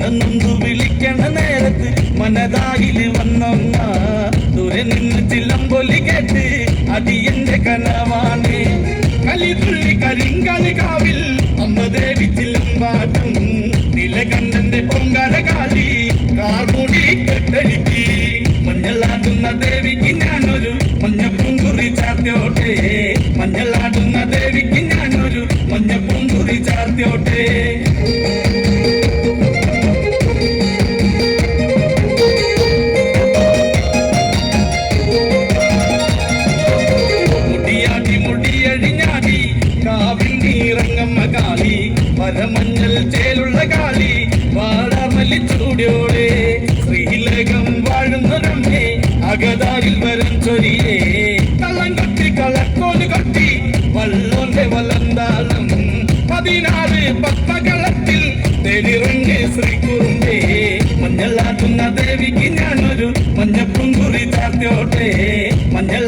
മനന്നൊന്നു വിളിക്കണ നേരത്ത് മനതായിൽ വന്നമ്മ ദൂരെ നിന്ന് ചില്ലമ്പൊലി കേട്ട് അടിയന്റെ കനവാണ്. കലിതുള്ളി കരിങ്കളി കാവിൽ അമ്മ ദേവി ചില്ലമ്പാട്ടും നിലകണ്ഠന്റെ പൊങ്കാല കാളി കാർമുടി കെട്ടടിക്ക് മഞ്ഞളാടുന്ന ദേവിക്ക് ഞാനൊരു മഞ്ഞപ്പൂങ്കുറി ചാർത്തോട്ടെ മഞ്ഞളാടുന്ന ദേവിക്ക് ഞാനൊരു മഞ്ഞപ്പൂങ്കുറി ചാർത്തോട്ടെ പരമഞ്ഞൽ ചേലുള്ള കാളി വാടാമല്ലി ചൂടിയോടെ. ശ്രീലകം വാഴുന്നൊരമ്മേ അകതാരിൽ വരം ചൊരിയേ. കള്ളം കൊട്ടി കളക്കോൽ കൊട്ടി വള്ളോന്റെ വലന്താളം. പതിനാറ് പത്തകളത്തിൽ തെളിറങ്ങി ശ്രീകുറുമ്പേ. മഞ്ഞളാട്ടുന്ന ദേവിക്ക് ഞാനൊരു മഞ്ഞപ്പുങ്കുറി ചാർത്തോട്ടെ മഞ്ഞൾ